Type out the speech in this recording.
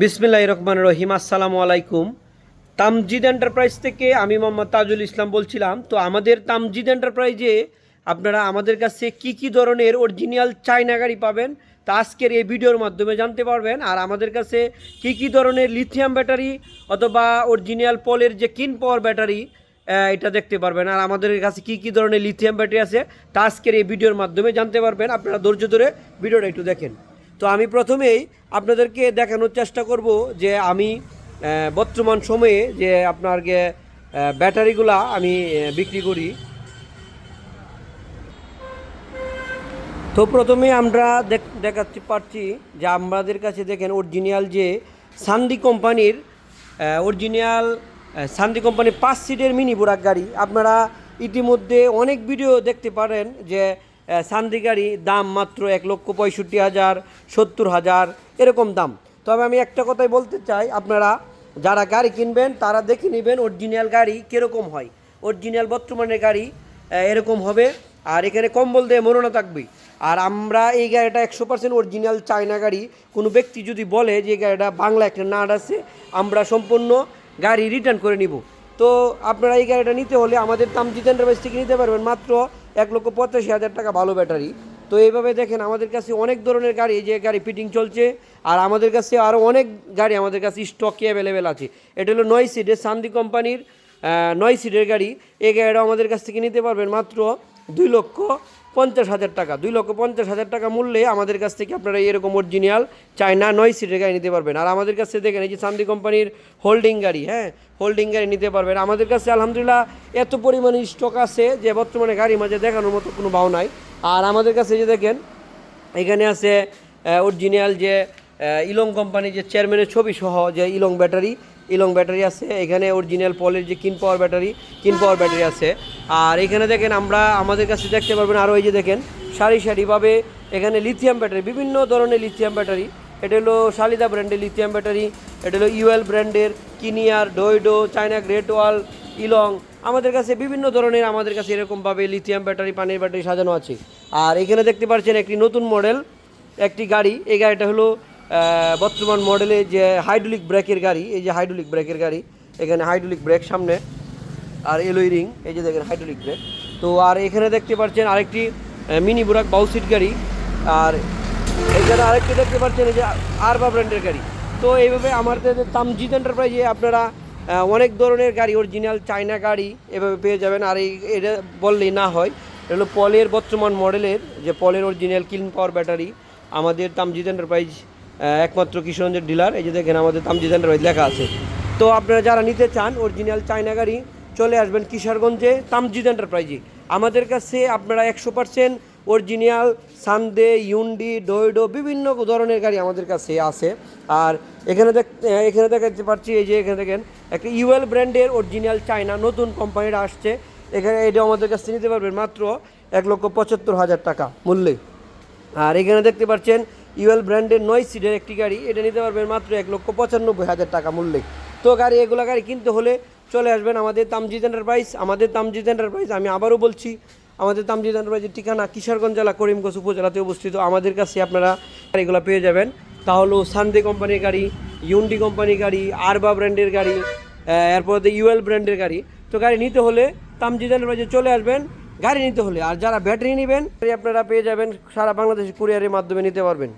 বিসমিল্লাহ রহমান রহিম, আসসালামু আলাইকুম। তামজিদ এন্টারপ্রাইজ থেকে আমি মোহাম্মদ তাজুল ইসলাম বলছিলাম। তো আমাদের তামজিদ এন্টারপ্রাইজে আপনারা আমাদের কাছে কি কি ধরনের অরিজিনাল চায়না গাড়ি পাবেন তা আজকের এই ভিডিওর মাধ্যমে জানতে পারবেন। আর আমাদের কাছে কি কি ধরনের লিথিয়াম ব্যাটারি অথবা অরিজিনাল পলের যে কিন পাওয়ার ব্যাটারি এটা দেখতে পারবেন। আর আমাদের কাছে কি কি ধরনের লিথিয়াম ব্যাটারি আছে তা আজকের এই ভিডিওর মাধ্যমে জানতে পারবেন। আপনারা ধৈর্য ধরে ভিডিওটা একটু দেখেন। তো আমি প্রথমেই আপনাদেরকে দেখানোর চেষ্টা করব যে আমি বর্তমান সময়ে যে আপনার ব্যাটারিগুলা আমি বিক্রি করি। তো প্রথমে আমরা দেখ- দেখাতে পারছি যে আমাদের কাছে দেখেন অরিজিনাল যে সান্দি কোম্পানির অরিজিনাল সান্দি কোম্পানির পাঁচ সিটের মিনি বুরাক গাড়ি। আপনারা ইতিমধ্যে অনেক ভিডিও দেখতে পারেন যে সান্দি গাড়ি, দাম মাত্র এক লক্ষ পঁয়ষট্টি হাজার, সত্তর হাজার, এরকম দাম। তবে আমি একটা কথাই বলতে চাই, আপনারা যারা গাড়ি কিনবেন, তারা দেখে নেবেন অরিজিনাল গাড়ি কীরকম হয়। অরিজিনাল বর্তমানের গাড়ি এরকম হবে, আর এখানে কম্বল দিয়ে মরণা থাকবে আর আমরা এই গাড়িটা একশো পার্সেন্ট অরিজিনাল চায়না গাড়ি। কোনো ব্যক্তি যদি বলে যে গাড়িটা বাংলা একটা নাট আছে, আমরা সম্পূর্ণ গাড়ি রিটার্ন করে নিব। তো আপনারা এই গাড়িটা নিতে হলে আমাদের তামজিদ এন্টারপ্রাইজ থেকে নিতে পারবেন। মাত্র এক লক্ষ পঁচাশি হাজার টাকা ভালো ব্যাটারি। তো এইভাবে দেখেন আমাদের কাছে অনেক ধরনের গাড়ি যে গাড়ি ফিটিং চলছে, আর আমাদের কাছে আরও অনেক গাড়ি আমাদের কাছে স্টকে অ্যাভেলেবেল আছে। এটা হলো নয় সিটের সান্দি কোম্পানির নয় সিটের গাড়ি। এই গাড়িটা আমাদের কাছ থেকে নিতে পারবেন মাত্র দুই লক্ষ পঞ্চাশ হাজার টাকা। দুই লক্ষ পঞ্চাশ হাজার টাকা মূল্যে আমাদের কাছ থেকে আপনারা এরকম অরিজিনাল চায়না নয় সিটের গাড়ি নিতে পারবেন। আর আমাদের কাছে দেখেন, এই যে সান্দি কোম্পানির হোল্ডিং গাড়ি হ্যাঁ? হোল্ডিং গাড়ি নিতে পারবেন। আমাদের কাছে আলহামদুলিল্লাহ এত পরিমাণে স্টক আছে যে বর্তমানে গাড়ি মাঝে দেখানোর মতো কোনো ভাও নাই। আর আমাদের কাছে যে দেখেন, এখানে আছে অরিজিনাল যে ইলং কোম্পানি যে চেয়ারম্যানের ছবি সহ যে ইলং ব্যাটারি ইলং ব্যাটারি আছে। এখানে অরিজিনাল পলের যে কিন পাওয়ার ব্যাটারি কিন পাওয়ার ব্যাটারি আছে। আর এখানে দেখেন আমরা আমাদের কাছে দেখতে পারবেন আরও এই যে দেখেন সারি সারিভাবে এখানে লিথিয়াম ব্যাটারি বিভিন্ন ধরনের লিথিয়াম ব্যাটারি এটা হলো শালিদা ব্র্যান্ডের লিথিয়াম ব্যাটারি এটা হলো ইউএল ব্র্যান্ডের কিনিয়ার ডোইডো চায়না গ্রেট ওয়াল ইলং আমাদের কাছে বিভিন্ন ধরনের আমাদের কাছে এরকমভাবে লিথিয়াম ব্যাটারি পানির ব্যাটারি সাজানো আছে। আর এখানে দেখতে পাচ্ছেন একটি নতুন মডেল একটি গাড়ি। এই গাড়িটা হলো বর্তমান মডেলে যে হাইড্রোলিক ব্রেকের গাড়ি। এই যে হাইড্রোলিক ব্রেকের গাড়ি। এখানে হাইড্রোলিক ব্রেক সামনে। আর এলোই রিং, এই যে দেখেন হাইড্রোলিক ব্রেক তো আর এখানে দেখতে পাচ্ছেন আরেকটি মিনি বুরাক বাউ সিট গাড়ি, আর এখানে আরেকটি দেখতে পাচ্ছেন এই যে আরবা ব্র্যান্ডের গাড়ি। তো এইভাবে আমাদের তামজিদ এন্টারপ্রাইজে আপনারা অনেক ধরনের গাড়ি অরিজিনাল চায়না গাড়ি এভাবে পেয়ে যাবেন। আর এই, এটা বললেই না হয়, এটা হলো পলের বর্তমান মডেলের যে পলের অরিজিনাল ক্লিন পাওয়ার ব্যাটারি আমাদের তামজিদ এন্টারপ্রাইজ একমাত্র কিশোরগঞ্জের ডিলার এই যে দেখেন আমাদের তামজিদ এন্টারপ্রাইজ লেখা আছে। তো আপনারা যারা নিতে চান অরিজিনাল চায়না গাড়ি চলে আসবেন কিশোরগঞ্জে তামজিদ এন্টারপ্রাইজে। আমাদের কাছে আপনারা একশো পার্সেন্ট অরিজিনাল সান্দে ইউন্ডি ডোয়েডো বিভিন্ন ধরনের গাড়ি আমাদের কাছে আছে। আর এখানে দেখ, এখানে দেখাতে পারছি, এই যে এখানে দেখেন, একটা ইউএল ব্র্যান্ডের অরিজিনাল চায়না নতুন কোম্পানিটা আসছে। এখানে এটা আমাদের কাছে নিতে পারবেন মাত্র এক লক্ষ পঁচাত্তর হাজার টাকা মূল্যে। আর এখানে দেখতে পাচ্ছেন ইউএল ব্র্যান্ডের নয় সিটের একটি গাড়ি, এটা নিতে পারবেন মাত্র এক লক্ষ পঁচানব্বই হাজার টাকা মূল্যে। তো গাড়ি, এগুলো গাড়ি কিনতে হলে চলে আসবেন আমাদের তামজিদ এন্টারপ্রাইজ আমাদের তামজিদ এন্টারপ্রাইজ আমি আবারও বলছি, আমাদের তামজিদ এন্টারপ্রাইজের ঠিকানা কিশোরগঞ্জ জেলা, করিমগঞ্জ উপজেলাতে অবস্থিত। আমাদের কাছে আপনারা গাড়িগুলো পেয়ে যাবেন। তাহলে সানদে কোম্পানির গাড়ি ইউন্ডি কোম্পানির গাড়ি আরবা ব্র্যান্ডের গাড়ি এরপরে ইউএল ব্র্যান্ডের গাড়ি। তো গাড়ি নিতে হলে তামজিদ এন্টারপ্রাইজে চলে আসবেন। গাড়ি নিতে হলে আর যারা ব্যাটারি নেবেন আপনারা পেয়ে যাবেন, সারা বাংলাদেশ কুরিয়ারের মাধ্যমে নিতে পারবেন।